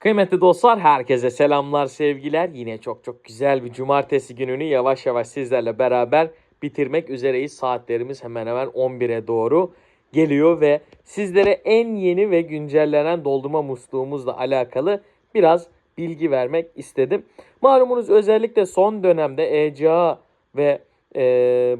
Kıymetli dostlar herkese selamlar sevgiler. Yine çok çok güzel bir cumartesi gününü yavaş yavaş sizlerle beraber bitirmek üzereyiz. Saatlerimiz hemen hemen 11'e doğru geliyor ve sizlere en yeni ve güncellenen doldurma musluğumuzla alakalı biraz bilgi vermek istedim. Malumunuz özellikle son dönemde ECA ve e,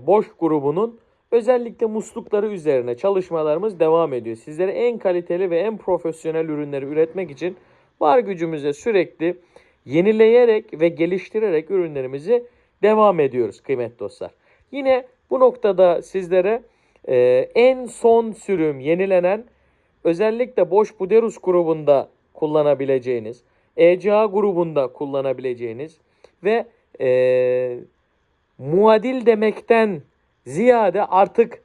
Boş grubunun özellikle muslukları üzerine çalışmalarımız devam ediyor. Sizlere en kaliteli ve en profesyonel ürünleri üretmek için var gücümüzle sürekli yenileyerek ve geliştirerek ürünlerimizi devam ediyoruz kıymetli dostlar. Yine bu noktada sizlere e, en son sürüm yenilenen özellikle Bosch Buderus grubunda kullanabileceğiniz, ECA grubunda kullanabileceğiniz ve e, muadil demekten ziyade artık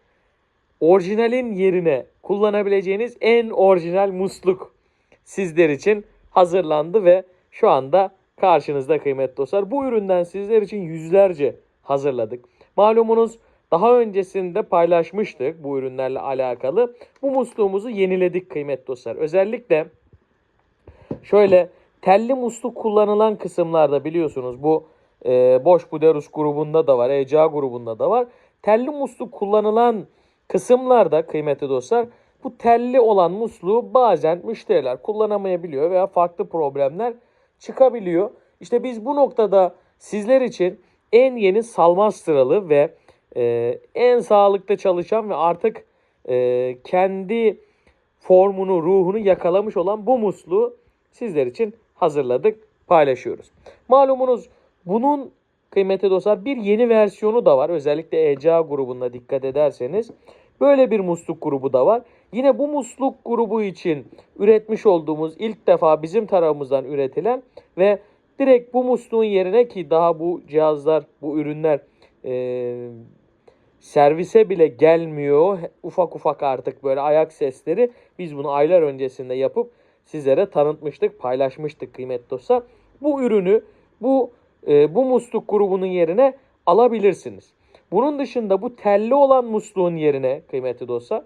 orijinalin yerine kullanabileceğiniz en orijinal musluk sizler için hazırlandı ve şu anda karşınızda kıymetli dostlar. Bu üründen sizler için yüzlerce hazırladık. Malumunuz daha öncesinde paylaşmıştık bu ürünlerle alakalı. Bu musluğumuzu yeniledik kıymetli dostlar. Özellikle şöyle telli musluk kullanılan kısımlarda biliyorsunuz bu e, Bosch Buderus grubunda da var, ECA grubunda da var. Telli musluk kullanılan kısımlarda kıymetli dostlar bu telli olan musluğu bazen müşteriler kullanamayabiliyor veya farklı problemler çıkabiliyor. İşte biz bu noktada sizler için en yeni Salmastralı ve e, en sağlıklı çalışan ve artık e, kendi formunu, ruhunu yakalamış olan bu musluğu sizler için hazırladık, paylaşıyoruz. Malumunuz bunun kıymetli dostlar bir yeni versiyonu da var. Özellikle ECA grubunda dikkat ederseniz böyle bir musluk grubu da var. Yine bu musluk grubu için üretmiş olduğumuz ilk defa bizim tarafımızdan üretilen ve direkt bu musluğun yerine ki daha bu cihazlar, bu ürünler e, servise bile gelmiyor. Ufak ufak artık böyle ayak sesleri. Biz bunu aylar öncesinde yapıp sizlere tanıtmıştık, paylaşmıştık kıymetli dostlar. Bu ürünü bu e, bu musluk grubunun yerine alabilirsiniz. Bunun dışında bu telli olan musluğun yerine kıymetli dostlar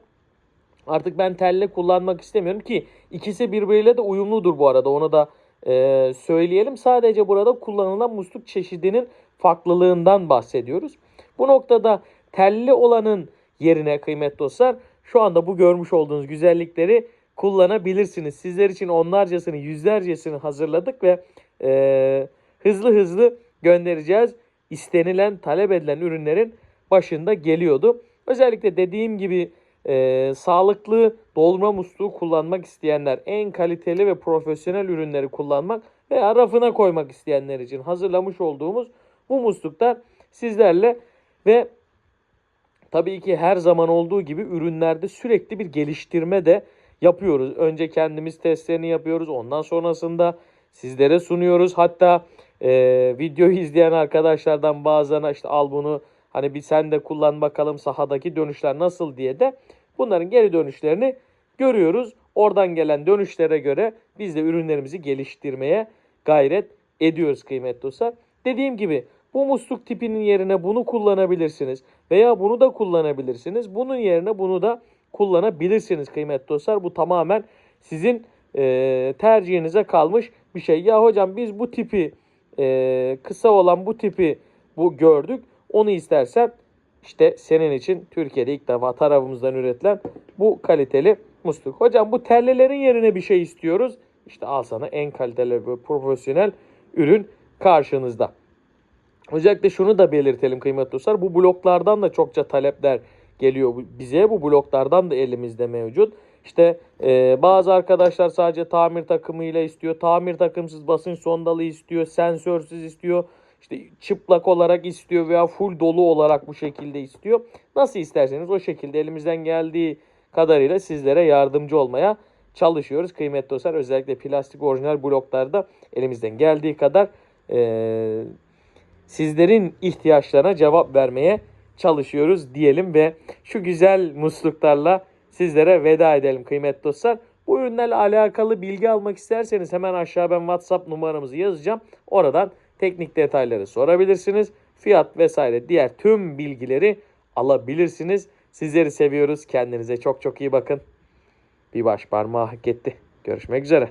artık ben telle kullanmak istemiyorum ki ikisi birbiriyle de uyumludur bu arada onu da e, söyleyelim. Sadece burada kullanılan musluk çeşidinin farklılığından bahsediyoruz. Bu noktada telli olanın yerine kıymetli dostlar şu anda bu görmüş olduğunuz güzellikleri kullanabilirsiniz. Sizler için onlarcasını yüzlercesini hazırladık ve e, hızlı hızlı göndereceğiz. İstenilen talep edilen ürünlerin başında geliyordu. Özellikle dediğim gibi e, sağlıklı doldurma musluğu kullanmak isteyenler, en kaliteli ve profesyonel ürünleri kullanmak veya rafına koymak isteyenler için hazırlamış olduğumuz bu musluklar sizlerle ve tabii ki her zaman olduğu gibi ürünlerde sürekli bir geliştirme de yapıyoruz. Önce kendimiz testlerini yapıyoruz. Ondan sonrasında sizlere sunuyoruz. Hatta e, videoyu izleyen arkadaşlardan bazılarına işte al bunu hani bir sen de kullan bakalım sahadaki dönüşler nasıl diye de bunların geri dönüşlerini görüyoruz. Oradan gelen dönüşlere göre biz de ürünlerimizi geliştirmeye gayret ediyoruz kıymetli dostlar. Dediğim gibi bu musluk tipinin yerine bunu kullanabilirsiniz veya bunu da kullanabilirsiniz. Bunun yerine bunu da kullanabilirsiniz kıymetli dostlar. Bu tamamen sizin e, tercihinize kalmış bir şey. Ya hocam biz bu tipi e, kısa olan bu tipi bu gördük. Onu istersen işte senin için Türkiye'de ilk defa tarafımızdan üretilen bu kaliteli musluk. Hocam bu tellilerin yerine bir şey istiyoruz. İşte al sana en kaliteli ve profesyonel ürün karşınızda. Özellikle şunu da belirtelim kıymetli dostlar. Bu bloklardan da çokça talepler geliyor bize. Bu bloklardan da elimizde mevcut. İşte e, bazı arkadaşlar sadece tamir takımıyla istiyor. Tamir takımsız basınç sondalı istiyor. Sensörsüz istiyor. İşte çıplak olarak istiyor veya full dolu olarak bu şekilde istiyor. Nasıl isterseniz o şekilde elimizden geldiği kadarıyla sizlere yardımcı olmaya çalışıyoruz. Kıymetli dostlar özellikle plastik orijinal bloklarda elimizden geldiği kadar e, sizlerin ihtiyaçlarına cevap vermeye çalışıyoruz diyelim ve şu güzel musluklarla sizlere veda edelim kıymetli dostlar. Bu ürünlerle alakalı bilgi almak isterseniz hemen aşağı ben WhatsApp numaramızı yazacağım. Oradan teknik detayları sorabilirsiniz. Fiyat vesaire diğer tüm bilgileri alabilirsiniz. Sizleri seviyoruz. Kendinize çok çok iyi bakın. Bir baş parmağı hak etti. Görüşmek üzere.